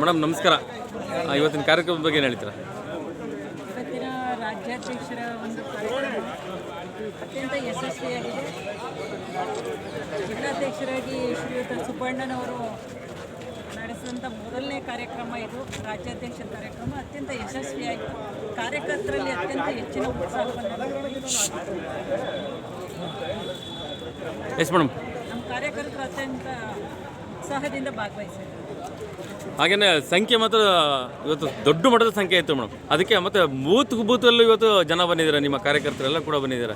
Madam ನಮಸ್ಕಾರ. ಇವತ್ತಿನ ಕಾರ್ಯಕ್ರಮದ ಬಗ್ಗೆ ಏನು ಹೇಳ್ತೀರಾ? ಇವತ್ತಿನ ರಾಜ್ಯಾಧ್ಯಕ್ಷರ ಒಂದು ಕಾರ್ಯಕ್ರಮ ಅತ್ಯಂತ ಯಶಸ್ವಿಯಾಗಿದೆ. ಜಿಲ್ಲಾಧ್ಯಕ್ಷರಾಗಿ ಶ್ರೀಯುತ ಸುಬ್ಬಣ್ಣನವರು ನಡೆಸಿದಂಥ ಮೊದಲನೇ ಕಾರ್ಯಕ್ರಮ ಇದು. ರಾಜ್ಯಾಧ್ಯಕ್ಷ ಕಾರ್ಯಕ್ರಮ ಅತ್ಯಂತ ಯಶಸ್ವಿಯಾಗಿ ಕಾರ್ಯಕರ್ತರಲ್ಲಿ ಅತ್ಯಂತ ಹೆಚ್ಚಿನ ಉತ್ಸಾಹವನ್ನು ಎಸ್ ಮೇಡಮ್ ನಮ್ಮ ಕಾರ್ಯಕರ್ತರು ಅತ್ಯಂತ ಉತ್ಸಾಹದಿಂದ ಭಾಗವಹಿಸಿದ್ರು. ಹಾಗೇನೆ ಸಂಖ್ಯೆ ಮಾತ್ರ ಇವತ್ತು ದೊಡ್ಡ ಮಟ್ಟದ ಸಂಖ್ಯೆ ಇತ್ತು ಮೇಡಮ್. ಅದಕ್ಕೆ ಮತ್ತೆ ಬೂತ್ ಬೂತಲ್ಲೂ ಇವತ್ತು ಜನ ಬಂದಿದ್ದಾರೆ ನಿಮ್ಮ ಕಾರ್ಯಕರ್ತರೆಲ್ಲ ಕೂಡ ಬಂದಿದ್ದಾರೆ.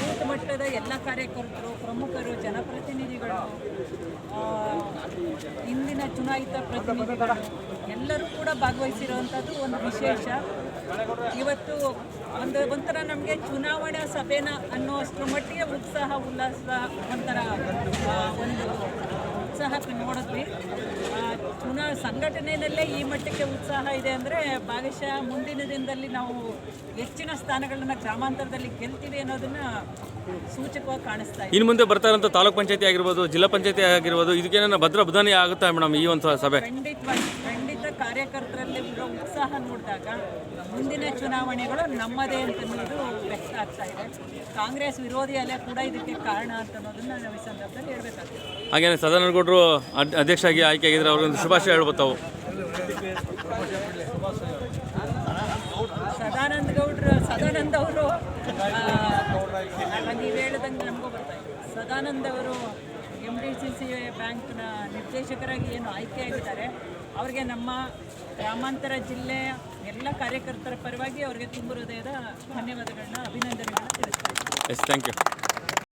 ಬೂತ್ ಮಟ್ಟದ ಎಲ್ಲ ಕಾರ್ಯಕರ್ತರು ಪ್ರಮುಖರು ಜನಪ್ರತಿನಿಧಿಗಳು ಇಂದಿನ ಚುನಾಯಿತ ಪ್ರತಿನಿಧಿಗಳು ಎಲ್ಲರೂ ಕೂಡ ಭಾಗವಹಿಸಿರುವಂಥದ್ದು ಒಂದು ವಿಶೇಷ. ಇವತ್ತು ಒಂದು ಒಂಥರ ನಮಗೆ ಚುನಾವಣಾ ಸಭೆನ ಅನ್ನುವಷ್ಟರ ಮಟ್ಟಿಗೆ ಉತ್ಸಾಹ ಉಲ್ಲಾಸ ಒಂಥರ ಒಂದು ಉತ್ಸಾಹ ನೋಡಿದ್ವಿ. ಚುನಾ ಸಂಘಟನೆಯಲ್ಲೇ ಈ ಮಟ್ಟಕ್ಕೆ ಉತ್ಸಾಹ ಇದೆ ಅಂದರೆ ಭಾಗಶಃ ಮುಂದಿನ ದಿನದಲ್ಲಿ ನಾವು ಹೆಚ್ಚಿನ ಸ್ಥಾನಗಳನ್ನು ಗ್ರಾಮಾಂತರದಲ್ಲಿ ಗೆಲ್ತೀವಿ ಅನ್ನೋದನ್ನ ಸೂಚಕವಾಗಿ ಕಾಣಿಸ್ತಾ ಇದೆ. ಇನ್ನು ಮುಂದೆ ಬರ್ತಾ ಇರೋ ತಾಲೂಕ್ ಪಂಚಾಯತಿ ಆಗಿರ್ಬೋದು ಜಿಲ್ಲಾ ಪಂಚಾಯತಿ ಆಗಿರ್ಬೋದು ಇದಕ್ಕೇನ ಭದ್ರ ಬದಲಾವಣೆ ಆಗುತ್ತಾ ಮೇಡಮ್ ಈ ಒಂದು ಸಭೆ? ಖಂಡಿತವಾಗಿ ಖಂಡಿತ. ಕಾರ್ಯಕರ್ತರಲ್ಲಿ ಇರೋ ಉತ್ಸಾಹ ನೋಡಿದಾಗ ಮುಂದಿನ ಚುನಾವಣೆಗಳು ನಮ್ಮದೇ ಅಂತ ಅನ್ನೋದು ವ್ಯಕ್ತ ಆಗ್ತಾ ಇದೆ. ಕಾಂಗ್ರೆಸ್ ವಿರೋಧಿ ಅಲೆ ಕೂಡ ಇದಕ್ಕೆ ಕಾರಣ ಅಂತ ಅನ್ನೋದನ್ನ ನಾವು ಈ ಸಂದರ್ಭದಲ್ಲಿ ಹೇಳ್ಬೇಕಾಗ್ತದೆ. ಹಾಗೇನೆ ಸದಾನಗೌಡರು ಅಧ್ಯಕ್ಷ ಅಧ್ಯಕ್ಷರಾಗಿ ಆಯ್ಕೆ ಆಗಿದ್ರೆ ಅವ್ರಿಗೊಂದು ಶುಭಾಶಯ ಹೇಳ್ಬೋದು ತಾವು ಸದಾನಂದ ಗೌಡ್ರ ಸದಾನಂದ ಅವರು ನೀವು ಹೇಳಿದಂಗೆ ನಮಗೂ ಬರ್ತಾ ಇದೆ. ಸದಾನಂದ ಅವರು ಎಂ ಡಿ ಸಿ ಸಿ ಬ್ಯಾಂಕ್ನ ನಿರ್ದೇಶಕರಾಗಿ ಏನು ಆಯ್ಕೆಯಾಗಿದ್ದಾರೆ ಅವರಿಗೆ ನಮ್ಮ ಗ್ರಾಮಾಂತರ ಜಿಲ್ಲೆಯ ಎಲ್ಲ ಕಾರ್ಯಕರ್ತರ ಪರವಾಗಿ ಅವರಿಗೆ ತುಂಬ ಹೃದಯದ ಧನ್ಯವಾದಗಳನ್ನ, ಅಭಿನಂದನೆಗಳನ್ನ ತಿಳಿಸ್ತಾ ಇದ್ದೀನಿ.